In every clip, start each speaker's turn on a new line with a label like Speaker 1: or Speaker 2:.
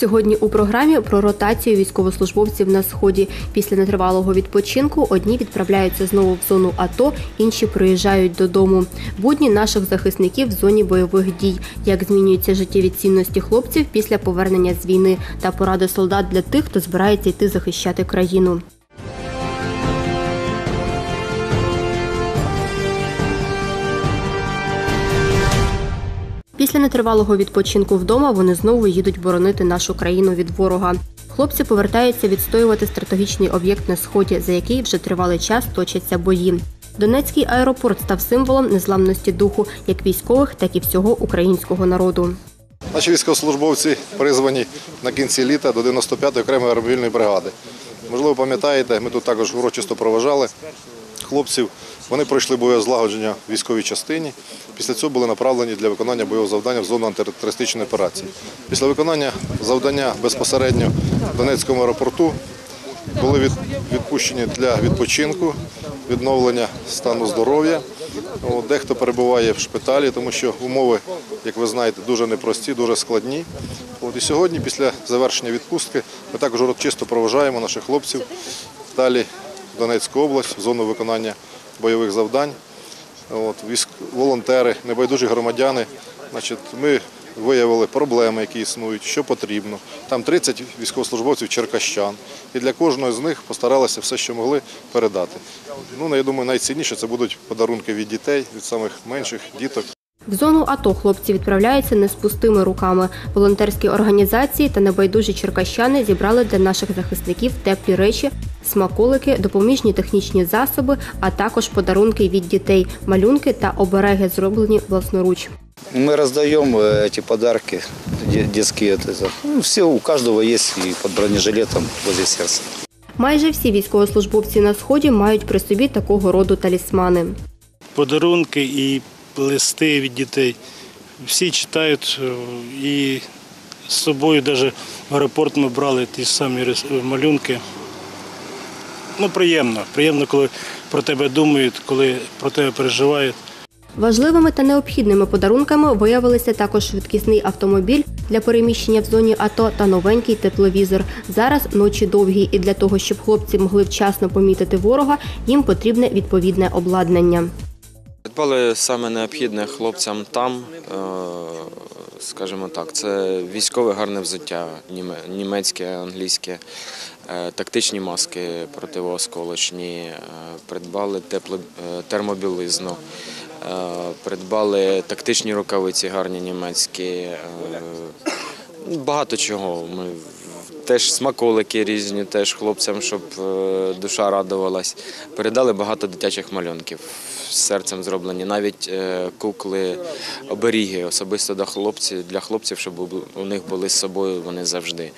Speaker 1: Сьогодні у програмі про ротацію військовослужбовців на сході. Після нетривалого відпочинку одні відправляються знову в зону АТО, інші приїжджають додому. Будні наших захисників в зоні бойових дій, як змінюються життєві цінності хлопців після повернення з війни та поради солдат для тих, хто збирається йти захищати країну. Після нетривалого відпочинку вдома вони знову їдуть боронити нашу країну від ворога. Хлопці повертаються відстоювати стратегічний об'єкт на сході, за який вже тривалий час точаться бої. Донецький аеропорт став символом незламності духу як військових, так і всього українського народу.
Speaker 2: Наші військовослужбовці призвані на кінці літа до 95-ї окремої аеромобільної бригади. Можливо, пам'ятаєте, ми тут також урочисто проважали хлопців. Вони пройшли бойове злагодження в військовій частині. Після цього були направлені для виконання бойового завдання в зону антитерористичної операції. Після виконання завдання безпосередньо в Донецькому аеропорту були відпущені для відпочинку, відновлення стану здоров'я. Дехто перебуває в шпиталі, тому що умови, як ви знаєте, дуже непрості, дуже складні. От, і сьогодні, після завершення відпустки, ми також урочисто проважаємо наших хлопців далі Донецьку область, в зону виконання бойових завдань. От, військ, волонтери, небайдужі громадяни. Значить, ми виявили проблеми, які існують, що потрібно. Там 30 військовослужбовців черкащан. І для кожного з них постаралися все, що могли, передати. Ну, я думаю, найцінніше це будуть подарунки від дітей, від самих менших діток.
Speaker 1: В зону АТО хлопці відправляються не з пустими руками. Волонтерські організації та небайдужі черкащани зібрали для наших захисників теплі речі, смаколики, допоміжні технічні засоби, а також подарунки від дітей, малюнки та обереги, зроблені власноруч.
Speaker 3: Мы раздаем э, эти подарки де- детские. это, это. Ну, все, у каждого есть и под бронежилетом возле сердца.
Speaker 1: Майже всі військовослужбовці на сході мають при собі такого роду талісмани.
Speaker 4: подарунки і листи від дітей. Всі читають е, і з собою навіть в аеропорт ми брали ті самі малюнки. Ну, приємно. Приємно, коли про тебе думають, коли про тебе переживають.
Speaker 1: Важливими та необхідними подарунками виявилися також швидкісний автомобіль для переміщення в зоні АТО та новенький тепловізор. Зараз ночі довгі, і для того, щоб хлопці могли вчасно помітити ворога, їм потрібне відповідне обладнання.
Speaker 5: Придбали саме необхідне хлопцям там, е, скажімо так, це військове гарне взуття, німецьке, англійське, е, тактичні маски противоосколочні, е, придбали тепло, термобілизну, придбали тактичні рукавиці гарні німецькі. Багато чого. Ми теж смаколики різні, теж хлопцям, щоб е, душа радувалась. Передали багато дитячих малюнків з серцем зроблені. Навіть е, кукли, оберіги особисто для хлопців, для хлопців, щоб у- них були з собою вони завжди.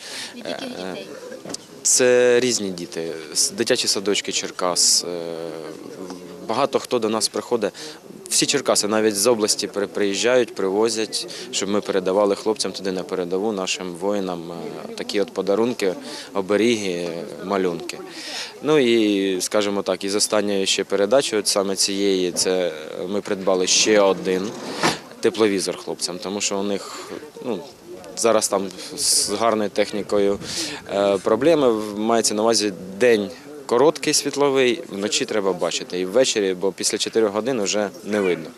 Speaker 5: Е, Це різні діти, дитячі садочки Черкас. Багато хто до нас приходить. Всі Черкаси навіть з області приїжджають, привозять, щоб ми передавали хлопцям туди на передову, нашим воїнам е, такі от подарунки, оберіги, малюнки. Ну і скажімо так, із останньої ще передачі, от саме цієї, це ми придбали ще один тепловізор хлопцям, тому що у них ну, зараз там з гарною технікою е, проблеми. Мається на увазі день короткий світловий, вночі треба бачити. І ввечері, бо після 4 годин вже не видно.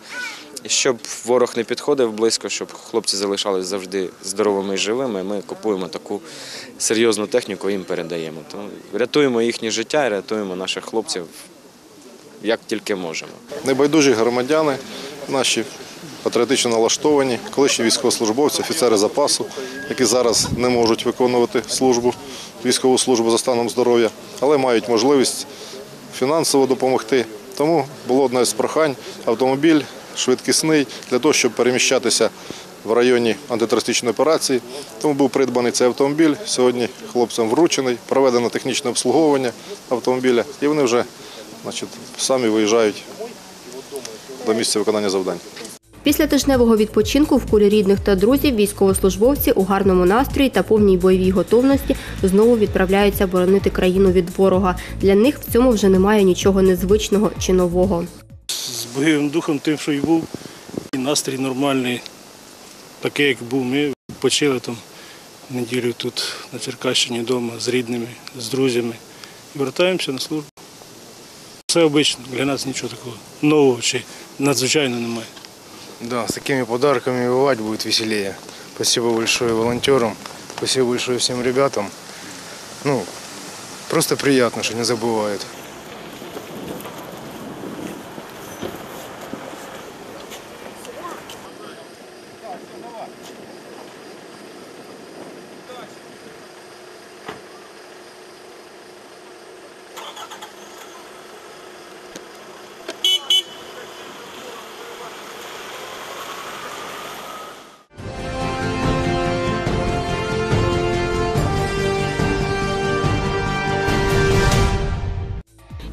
Speaker 5: Щоб ворог не підходив близько, щоб хлопці залишались завжди здоровими і живими, ми купуємо таку серйозну техніку і їм передаємо. Тому рятуємо їхнє життя і рятуємо наших хлопців як тільки можемо.
Speaker 2: Небайдужі громадяни, наші патріотично налаштовані, колишні військовослужбовці, офіцери запасу, які зараз не можуть виконувати службу, військову службу за станом здоров'я, але мають можливість фінансово допомогти. Тому було одне з прохань автомобіль швидкісний для того, щоб переміщатися в районі антитерористичної операції. Тому був придбаний цей автомобіль. Сьогодні хлопцям вручений, проведено технічне обслуговування автомобіля, і вони вже значить, самі виїжджають до місця виконання завдань.
Speaker 1: Після тижневого відпочинку в колі рідних та друзів військовослужбовці у гарному настрої та повній бойовій готовності знову відправляються боронити країну від ворога. Для них в цьому вже немає нічого незвичного чи нового.
Speaker 4: З бойовим духом тим, що й був, і настрій нормальний, такий, як був. Ми почили там неділю тут на Черкащині вдома з рідними, з друзями. Вертаємося на службу. Все обично, для нас нічого такого нового чи надзвичайно немає.
Speaker 6: Да, с такими подарками бывать будет веселее. Спасибо большое волонтерам, спасибо большое всем ребятам. Ну, просто приятно, что не забывают.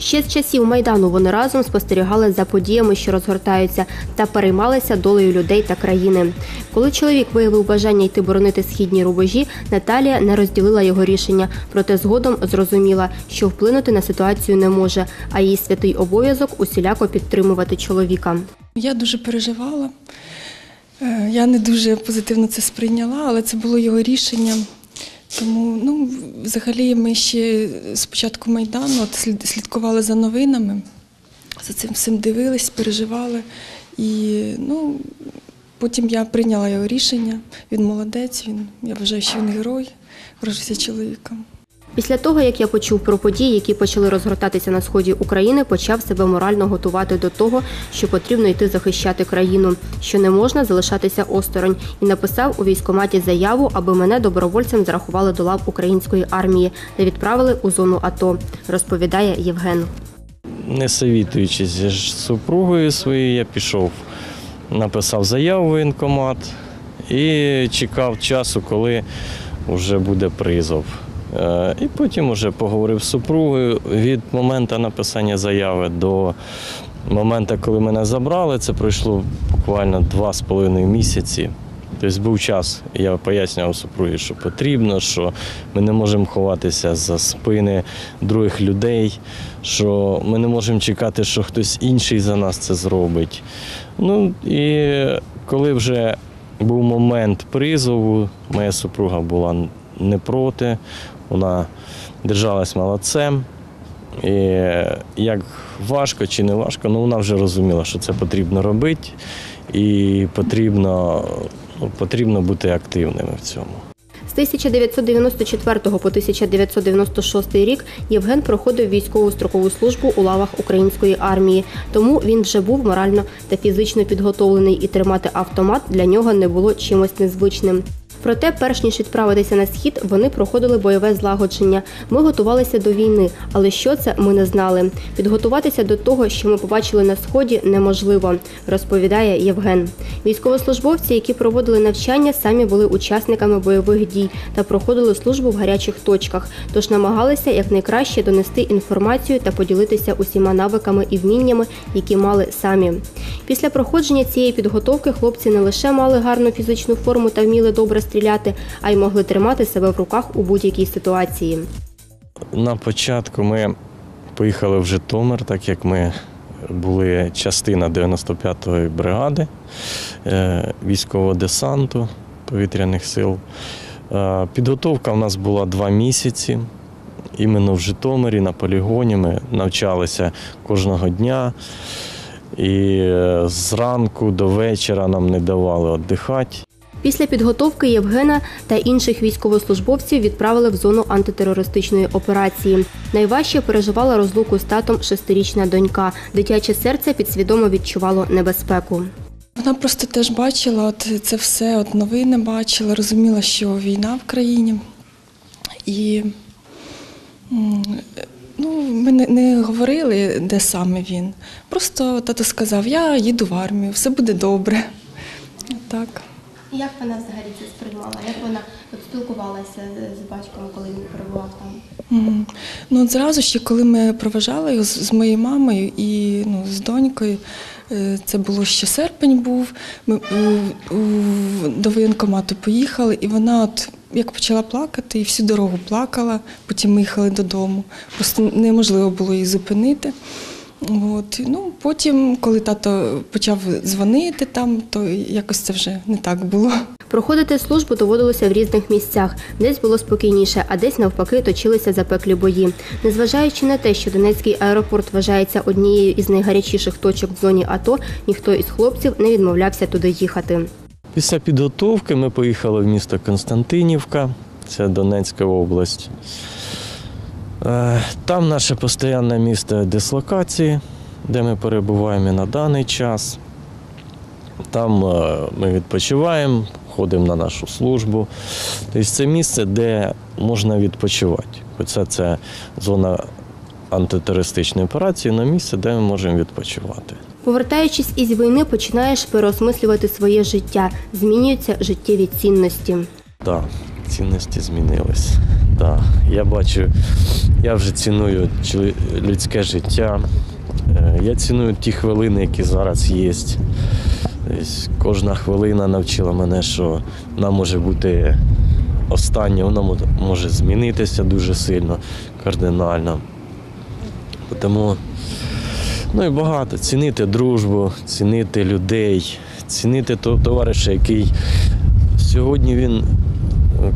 Speaker 1: Ще з часів майдану вони разом спостерігали за подіями, що розгортаються, та переймалися долею людей та країни. Коли чоловік виявив бажання йти боронити східні рубежі, Наталія не розділила його рішення, проте згодом зрозуміла, що вплинути на ситуацію не може, а її святий обов'язок усіляко підтримувати чоловіка.
Speaker 7: Я дуже переживала. Е, Я не дуже позитивно це сприйняла, але це було його рішення. Тому, ну, взагалі, ми ще з початку Майдану от слідкували за новинами, за цим всім дивились, переживали. І ну, потім я прийняла його рішення. Він молодець, він, я вважаю, що він герой, вражився чоловіком.
Speaker 1: Після того, як я почув про події, які почали розгортатися на сході України, почав себе морально готувати до того, що потрібно йти захищати країну, що не можна залишатися осторонь, і написав у військкоматі заяву, аби мене добровольцем зарахували до лав української армії та відправили у зону АТО, розповідає Євген.
Speaker 8: не совітуючись з супругою своєю, я пішов, написав заяву в воєнкомат і чекав часу, коли вже буде призов. Е, І потім вже поговорив з супругою від моменту написання заяви до моменту, коли мене забрали, це пройшло буквально два з половиною місяці. Тобто був час, я пояснював супругі, що потрібно, що ми не можемо ховатися за спини других людей, що ми не можемо чекати, що хтось інший за нас це зробить. Ну і коли вже був момент призову, моя супруга була не проти, вона держалась молодцем. І як важко чи не важко, ну вона вже розуміла, що це потрібно робити, і потрібно, ну, потрібно бути активними в цьому.
Speaker 1: З 1994 по 1996 рік Євген проходив військову строкову службу у лавах української армії, тому він вже був морально та фізично підготовлений, і тримати автомат для нього не було чимось незвичним. Проте, перш ніж відправитися на схід, вони проходили бойове злагодження. Ми готувалися до війни, але що це ми не знали. Підготуватися до того, що ми побачили на сході, неможливо, розповідає Євген. Військовослужбовці, які проводили навчання, самі були учасниками бойових дій та проходили службу в гарячих точках, тож намагалися якнайкраще донести інформацію та поділитися усіма навиками і вміннями, які мали самі. Після проходження цієї підготовки хлопці не лише мали гарну фізичну форму та вміли добре стріляти, а й могли тримати себе в руках у будь-якій ситуації.
Speaker 8: На початку ми поїхали в Житомир, так як ми були частина 95-ї бригади е, військового десанту повітряних сил. Е, Підготовка у нас була два місяці. Іменно в Житомирі на полігоні ми навчалися кожного дня. І е, зранку до вечора нам не давали віддихати.
Speaker 1: Після підготовки Євгена та інших військовослужбовців відправили в зону антитерористичної операції. Найважче переживала розлуку з татом шестирічна донька. Дитяче серце підсвідомо відчувало небезпеку.
Speaker 7: Вона просто теж бачила от це все, от новини бачила, розуміла, що війна в країні. І ну, ми не, не говорили, де саме він. Просто тато сказав: я їду в армію, все буде добре. Так.
Speaker 1: Як вона взагалі це сприймала? Як вона от спілкувалася з батьком, коли він перебував там?
Speaker 7: Мгм. Ну, от зразу ще, коли ми проважали його з, з моєю мамою і ну, з донькою, е, це було ще серпень був. Ми у, у, до воєнкомату поїхали, і вона от як почала плакати, і всю дорогу плакала, потім ми їхали додому. Просто неможливо було її зупинити. От. Ну, потім, коли тато почав дзвонити там, то якось це вже не так було.
Speaker 1: Проходити службу доводилося в різних місцях. Десь було спокійніше, а десь навпаки точилися запеклі бої. Незважаючи на те, що Донецький аеропорт вважається однією із найгарячіших точок в зоні АТО, ніхто із хлопців не відмовлявся туди їхати.
Speaker 8: Після підготовки ми поїхали в місто Константинівка, це Донецька область. Е, Там наше постійне місце дислокації, де ми перебуваємо на даний час. Там е, ми відпочиваємо, ходимо на нашу службу. Тобто це місце, де можна відпочивати. Оце це зона антитерористичної операції, на місце, де ми можемо відпочивати.
Speaker 1: Повертаючись із війни, починаєш переосмислювати своє життя, змінюються життєві цінності.
Speaker 8: Так, цінності змінились. Так, я бачу, я вже ціную людське життя. Е, Я ціную ті хвилини, які зараз є. Кожна хвилина навчила мене, що вона може бути остання, вона може змінитися дуже сильно, кардинально. Тому ну і багато. Цінити дружбу, цінити людей, цінити товариша, який сьогодні він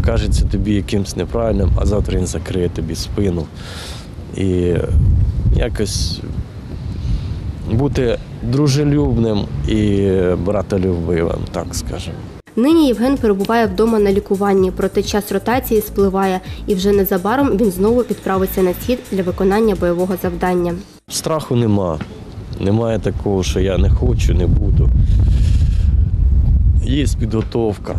Speaker 8: кажеться тобі якимсь неправильним, а завтра він закриє тобі спину. І якось бути дружелюбним і братолюбивим, так скажемо.
Speaker 1: Нині Євген перебуває вдома на лікуванні, проте час ротації спливає, і вже незабаром він знову відправиться на схід для виконання бойового завдання.
Speaker 8: Страху нема. Немає такого, що я не хочу, не буду. Є підготовка,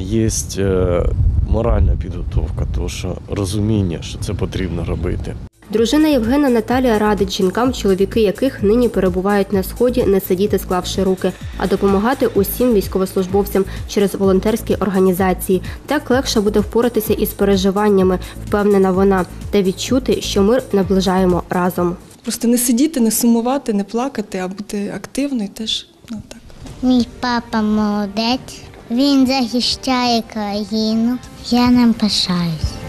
Speaker 8: є е, моральна підготовка, тому що розуміння, що це потрібно робити.
Speaker 1: Дружина Євгена Наталія радить жінкам, чоловіки яких нині перебувають на сході, не сидіти склавши руки, а допомагати усім військовослужбовцям через волонтерські організації. Так легше буде впоратися із переживаннями, впевнена вона, та відчути, що ми наближаємо разом.
Speaker 7: Просто не сидіти, не сумувати, не плакати, а бути активною теж. Ну, так.
Speaker 9: Мій папа молодець. Він захищає країну. Я ним пишаюсь.